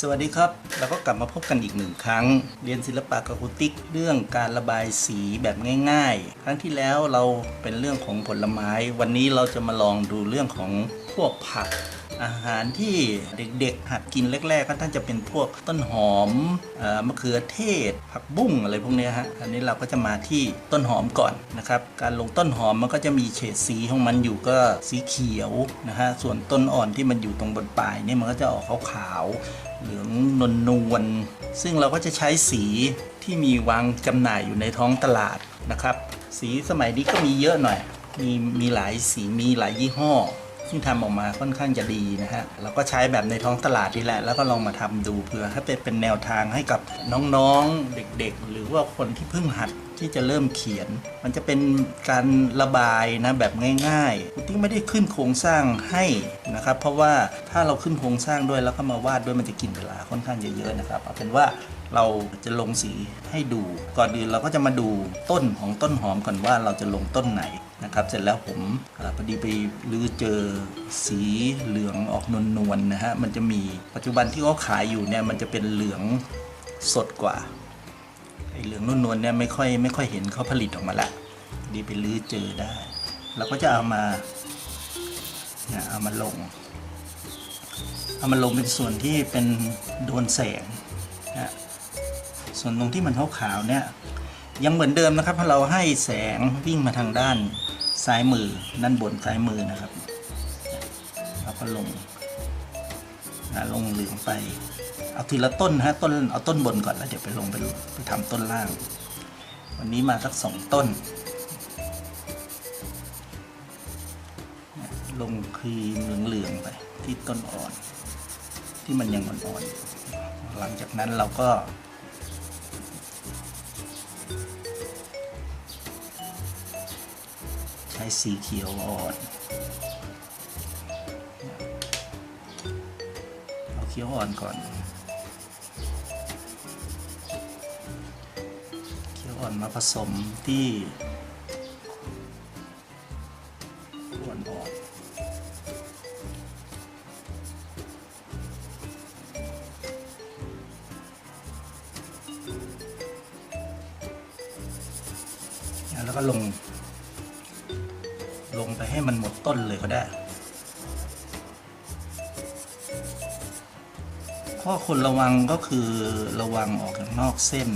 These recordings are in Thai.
สวัสดีครับ เราก็กลับมาพบกันอีกหนึ่งครั้ง เรียนศิลปะกับครูติ๊กเรื่องการระบายสีแบบง่าย ๆ ครั้งที่แล้วเราเป็นเรื่องของผลไม้ วันนี้เราจะมาลองดูเรื่องของพวกผัก อาหารที่เด็กๆ หัดกินแรกๆก็ท่านจะเป็นพวกต้นหอมอมะเขือเทศ ผักบุ้งอะไรพวกนี้ฮะอันนี้เราก็จะมาที่ต้นหอมก่อนนะครับ การลงต้นหอมมันก็จะมีเฉดสีของมันอยู่ก็สีเขียวนะฮะส่วนต้นอ่อนที่มันอยู่ตรงบนปลายเนี่ยมันก็จะออกขาวๆ เหลืองนวลนวลซึ่งเราก็จะใช้สีที่มีวางจำหน่ายอยู่ในท้องตลาดนะครับ สีสมัยนี้ก็มีเยอะหน่อย มีมีหลายสีมีหลายยี่ห้อ ซึ่งทำออกมาค่อนข้างจะดีนะฮะเราก็ใช้แบบในท้องตลาดนี่แหละ แล้วก็ลองมาทำดูเพื่อให้เป็นเป็นแนวทางให้กับน้องๆเด็กๆ หรือว่าคนที่เพิ่งหัดที่จะเริ่มเขียน มันจะเป็นการระบายนะแบบง่ายๆคุณติ๊กไม่ได้ขึ้นโครงสร้างให้นะครับ เพราะว่าถ้าเราขึ้นโครงสร้างด้วยแล้วก็มาวาดด้วยมันจะกินเวลาค่อนข้างเยอะๆนะครับเอาเป็นว่าเราจะลงสีให้ดู ก่อนอื่นเราก็จะมาดูต้นของต้นหอมก่อนว่าเราจะลงต้นไหน นะครับเสร็จแล้วผมอพอดีไปรื้อเจอสีเหลืองออกนวลๆนะฮะมันจะมีปัจจุบันที่เขาขายอยู่เนี่ยมันจะเป็นเหลืองสดกว่าไอ้เหลืองนวลๆเนี่ยไม่ค่อยไม่ค่อยเห็นเขาผลิตออกมาละดีไปรื้อเจอได้เราก็จะเอามาเนี่ยเอามาลง เอามาลงเป็นส่วนที่เป็นโดนแสงนะส่วนตรงที่มันขาวๆเนี่ยยังเหมือนเดิมนะครับเพราะเราให้แสงวิ่งมาทางด้าน ซ้ายมือด้านบนซ้ายมือนะครับเราก็ลงนะลงเหลืองไป เอาทีละต้นฮะต้นเอาต้นบนก่อนแล้วเดี๋ยวไปลงไปไปทำต้นล่าง วันนี้มาสักสองต้น ลงครีมเหลืองๆไปที่ต้นอ่อน ที่มันยังอ่อนๆหลังจากนั้นเราก็ ใช้สีเขียวอ่อนเอาเขียวอ่อนก่อน เขียวอ่อนมาผสมที่ ควระวังก็คือระวังออกนอกเส้น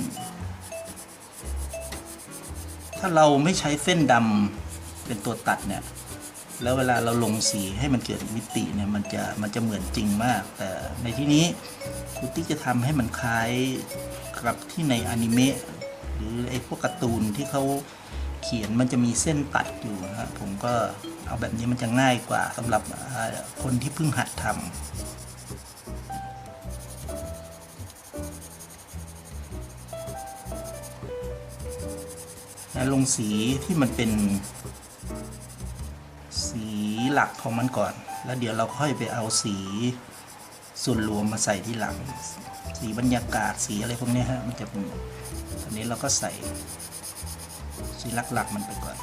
ถ้าเราไม่ใช้เส้นดำเป็นตัวตัดเนี่ย แล้วเวลาเราลงสีให้มันเกิดมิติเนี่ยมันจะมันจะเหมือนจริงมาก แต่ในที่นี้ครูติ๊กจะทำให้มันคล้ายกับที่ในอนิเมะหรือไอ้พวกการ์ตูนที่เขาเขียนมันจะมีเส้นตัดอยู่นะฮะผมก็เอาแบบนี้มันจะง่ายกว่าสำหรับคนที่เพิ่งหัดทำ ลงสีที่มันเป็น สีหลักของมันก่อน แล้วเดี๋ยวเราค่อยไปเอาสีส่วนรวมมาใส่ที่หลัง สีบรรยากาศสีอะไรพวกนี้ฮะมันจะเป็นอันนี้เราก็ใส่สีหลักๆมันไปก่อน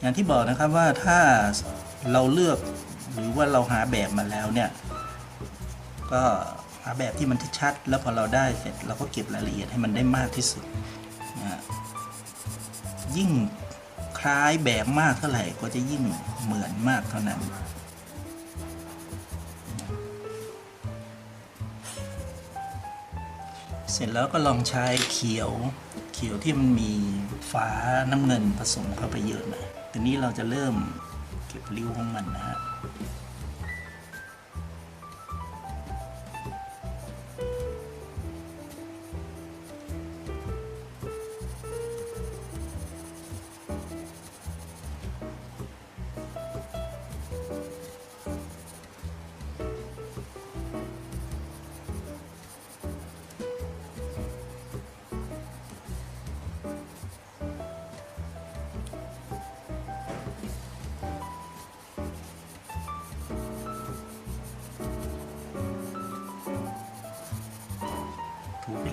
อย่างที่บอกนะครับว่าถ้าเราเลือกหรือว่าเราหาแบบมาแล้วเนี่ย ก็หาแบบที่มันชัด แล้วพอเราได้เสร็จเราก็เก็บรายละเอียดให้มันได้มากที่สุดนะฮะยิ่งคล้ายแบบมากเท่าไหร่ก็จะยิ่งเหมือนมากเท่านั้นเสร็จแล้วก็ลองใช้เขียวเขียวที่มันมีฟ้าน้ำเงินผสมเข้าไปเยอะหน่อยทีนี้เราจะเริ่มเก็บริ้วของมันนะฮะ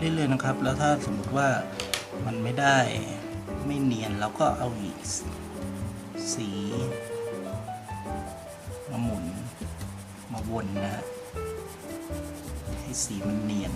เรื่อยๆนะครับ แล้วถ้าสมมติว่ามันไม่ได้ไม่เนียนเราก็เอาอีกสีมาหมุนมาวนนะฮะให้สีมันเนียน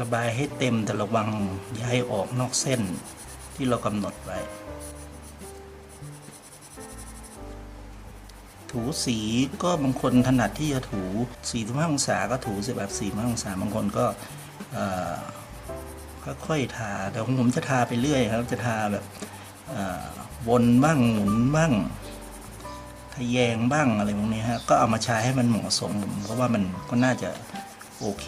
ระบายให้เต็มแต่ระวังอย่าให้ออกนอกเส้นที่เรากำหนดไว้ ถูสีก็บางคนถนัดที่จะถู45องศาก็ถูแบบ45องศาบางคนก็ค่อยๆทา แต่ของผมจะทาไปเรื่อยครับ จะทาแบบวนบ้างหมุนบ้างทะแยงบ้างอะไรพวกนี้ฮะ ก็เอามาใช้ให้มันเหมาะสมผมเพราะว่ามันก็น่าจะโอเค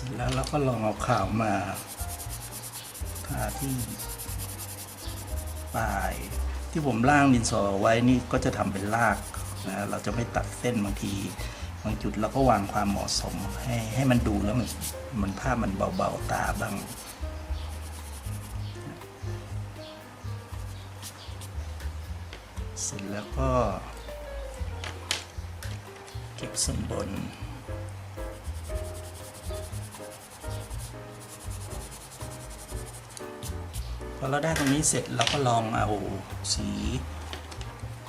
สร็จแล้วเราก็ลองเอาข่าวมาทาที่ปลาย ที่ผมล่างดินสอไว้นี่ก็จะทำเป็นลากนะเราจะไม่ตัดเส้นบางทีบางจุดเราก็วางความเหมาะสมให้ให้มันดูแล้วมันมันภาพมันเบาๆตาบ้างเสร็จแล้วก็ เก็บส่วนบน พอเราได้ตรงนี้เสร็จเราก็ลองเอาสี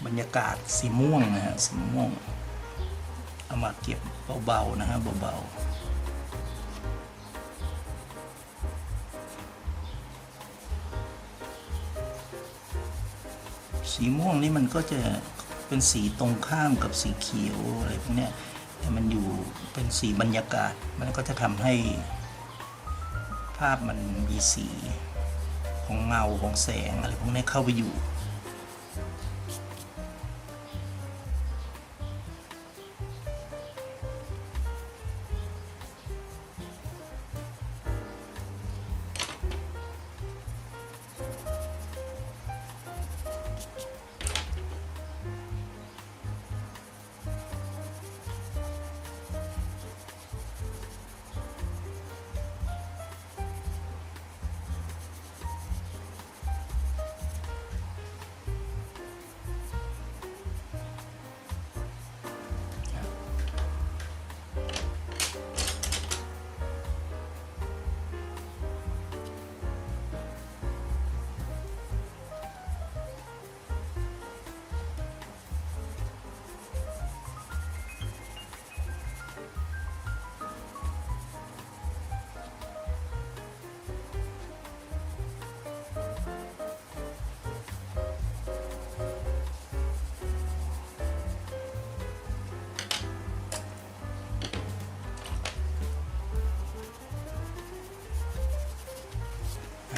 บรรยากาศสีม่วงนะฮะสีม่วงเอามาเก็บเบาๆนะฮะเบาๆสีม่วงนี่มันก็จะเป็นสีตรงข้ามกับสีเขียวอะไรพวกนี้แต่มันอยู่เป็นสีบรรยากาศ มันก็จะทำให้ภาพมันมีสี ของเงาของแสงอะไรพวกนี้เข้าไปอยู่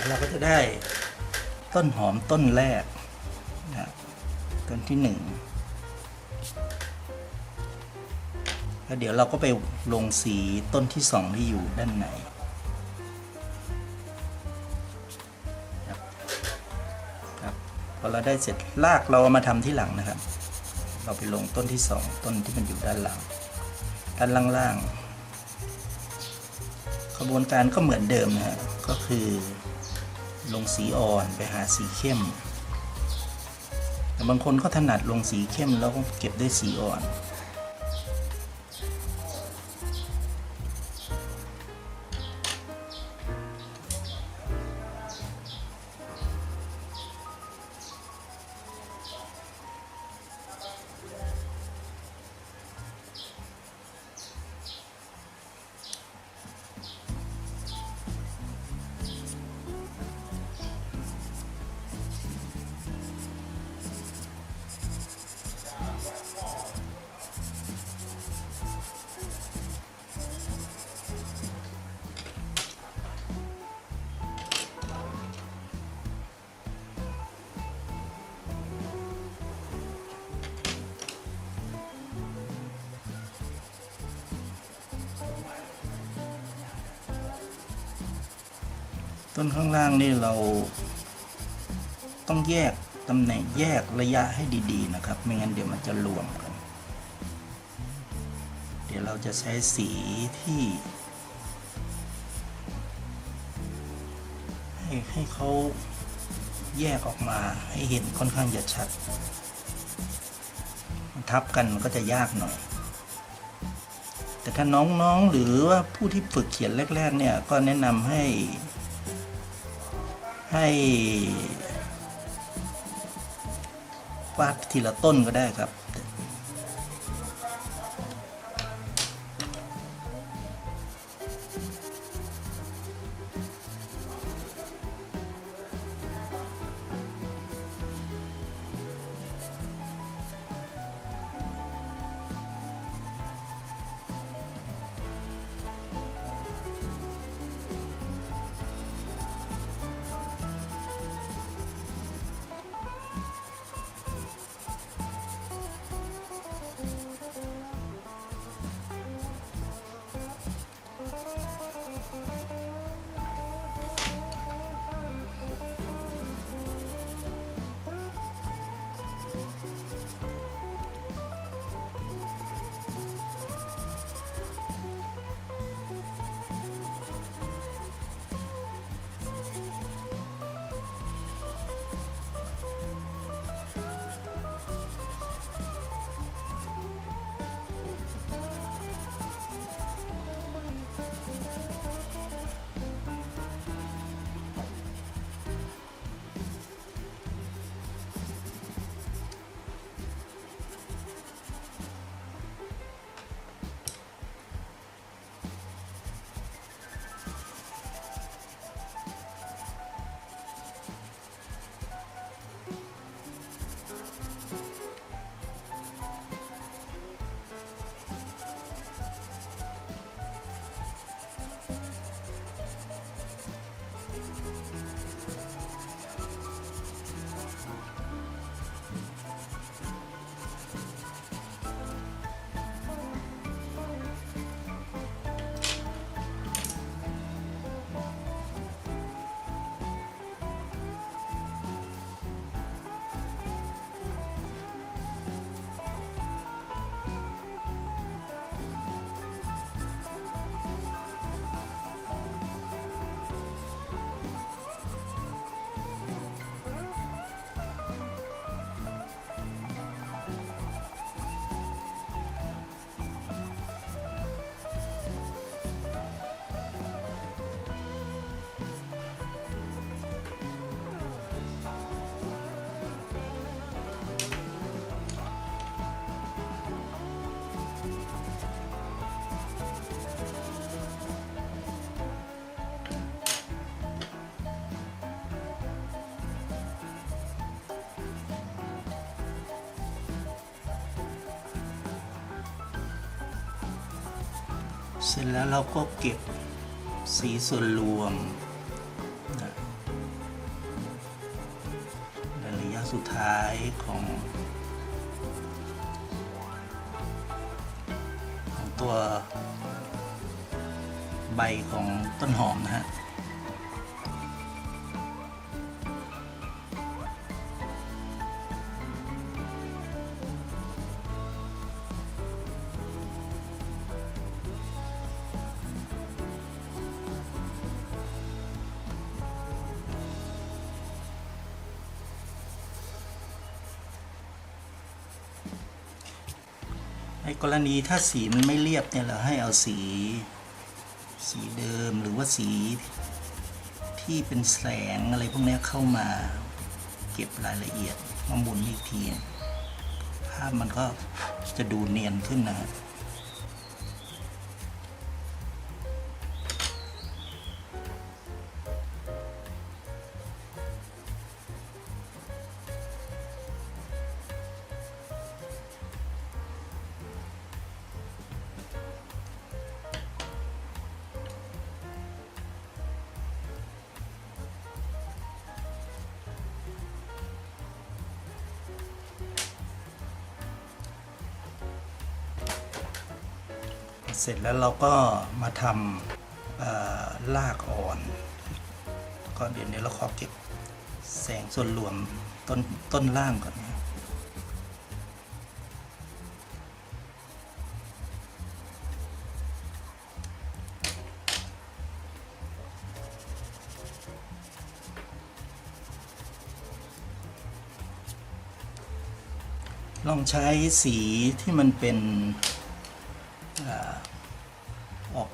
เราก็จะได้ต้นหอมต้นแรกนะต้นที่หนึ่งแล้วเดี๋ยวเราก็ไปลงสีต้นที่สองที่อยู่ด้านในครับครับพอเราได้เสร็จรากเราเอามาทำที่หลังนะครับ เราไปลงต้นที่สองต้นที่มันอยู่ด้านหลัง ด้านล่างๆขบวนการก็เหมือนเดิมนะฮะก็คือ ลงสีอ่อนไปหาสีเข้ม แต่บางคนก็ถนัดลงสีเข้มแล้วก็เก็บได้สีอ่อน ต้นข้างล่างนี่เราต้องแยกตำแหน่งแยกระยะให้ดีๆนะครับ ไม่งั้นเดี๋ยวมันจะรวมกัน เดี๋ยวเราจะใช้สีที่ให้ให้เขาแยกออกมาให้เห็นค่อนข้างจะชัด ทับกันมันก็จะยากหน่อย แต่ถ้าน้องๆหรือว่าผู้ที่ฝึกเขียนแรก ๆ เนี่ยก็แนะนำให้ ให้วาดทีละต้นก็ได้ครับ เสร็จแล้วเราก็เก็บสีส่วนรวมนะระยะสุดท้ายของของตัวใบของต้นหอมนะฮะ รณีถ้าสีมันไม่เรียบเนี่ยเราให้เอาสี สีเดิมหรือว่าสีที่เป็นแสงอะไรพวกนี้เข้ามาเก็บรายละเอียดมาหมุนอีกทีภาพมันก็จะดูเนียนขึ้นนะครับ เสร็จแล้วเราก็มาทำเอ่อรากอ่อนก็เดี๋ยวเดี๋ยวเราขอเก็บแสงส่วนรวมต้นต้นล่างก่อนนะลองใช้สีที่มันเป็น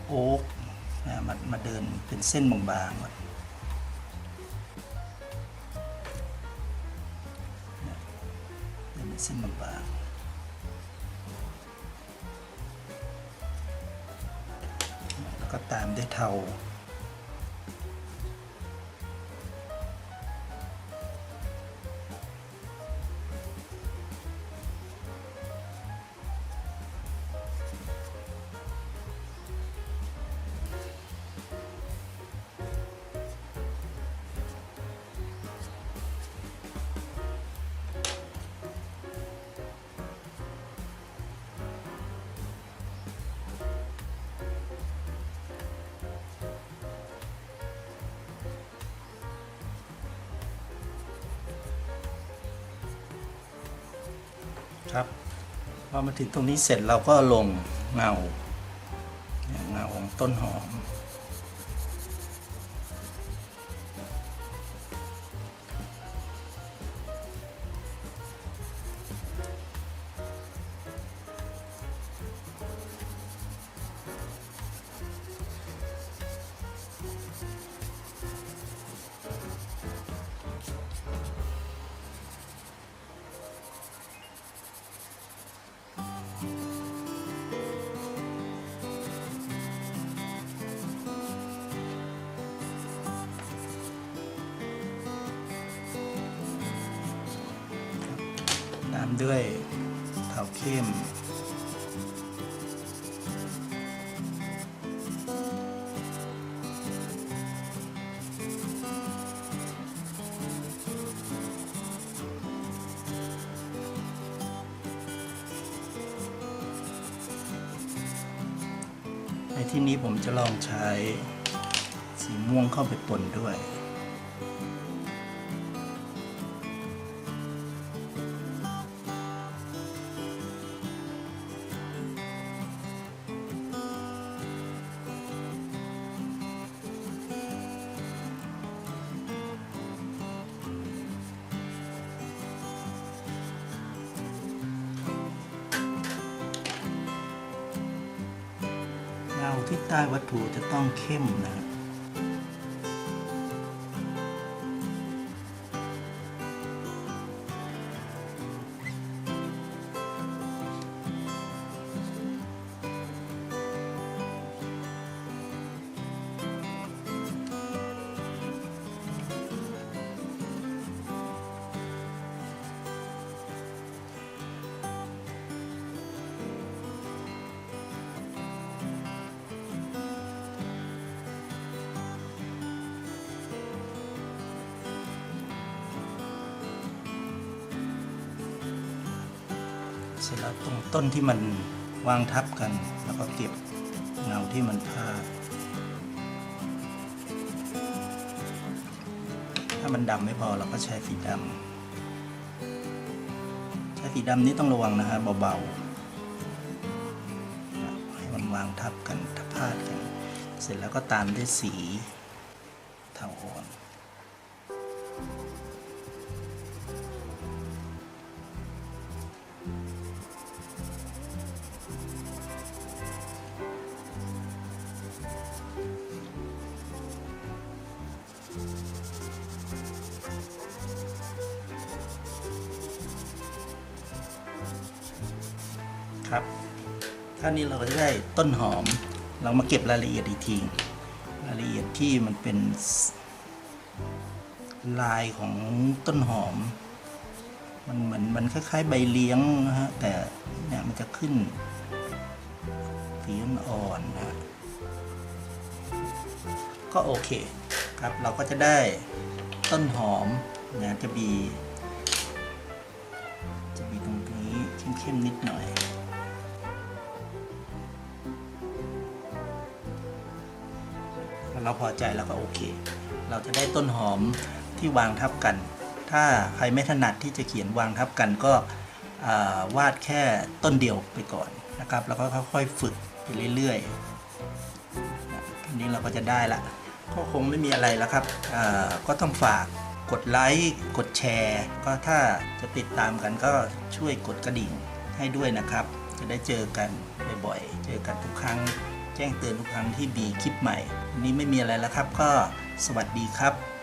โอ๊กมามาเดินเป็นเส้นบางๆ พอมาถึงตรงนี้เสร็จเราก็ลงเงาเงาของต้นหอม ด้วยเทาเข้ม ในที่นี้ผมจะลองใช้สีม่วงเข้าไปปนด้วย ที่ใต้วัตถุจะต้องเข้มนะครับ ที่มันวางทับกัน แล้วก็เก็บเงาที่มันพาดถ้ามันดำไม่พอเราก็ใช้สีดำใช้สีดำนี่ต้องระวังนะฮะเบาๆให้มันวางทับกันทับพาดกัน เสร็จแล้วก็ตามด้วยสี ท่านี้เราก็จะได้ต้นหอม เรามาเก็บรายละเอียดอีกที รายละเอียดที่มันเป็นลายของต้นหอม มันเหมือนมันคล้ายๆใบเลี้ยงนะฮะ แต่เนี่ยมันจะขึ้นสีอ่อนๆนะฮะก็โอเคครับ เราก็จะได้ต้นหอมนะจะมีจะมีตรงนี้เข้มๆนิดหน่อย เราพอใจแล้วก็โอเค เราจะได้ต้นหอมที่วางทับกัน ถ้าใครไม่ถนัดที่จะเขียนวางทับกันก็วาดแค่ต้นเดียวไปก่อนนะครับ แล้วก็ค่อยๆฝึกไปเรื่อยๆทีนี้เราก็จะได้ละก็คงไม่มีอะไรแล้วครับ ก็ต้องฝากกดไลค์ กดแชร์ ก็ถ้าจะติดตามกันก็ช่วยกดกระดิ่งให้ด้วยนะครับ จะได้เจอกันบ่อยๆ เจอกันทุกครั้ง แจ้งเตือนทุกครั้งที่มีคลิปใหม่วันนี้ไม่มีอะไรแล้วครับ ก็สวัสดีครับ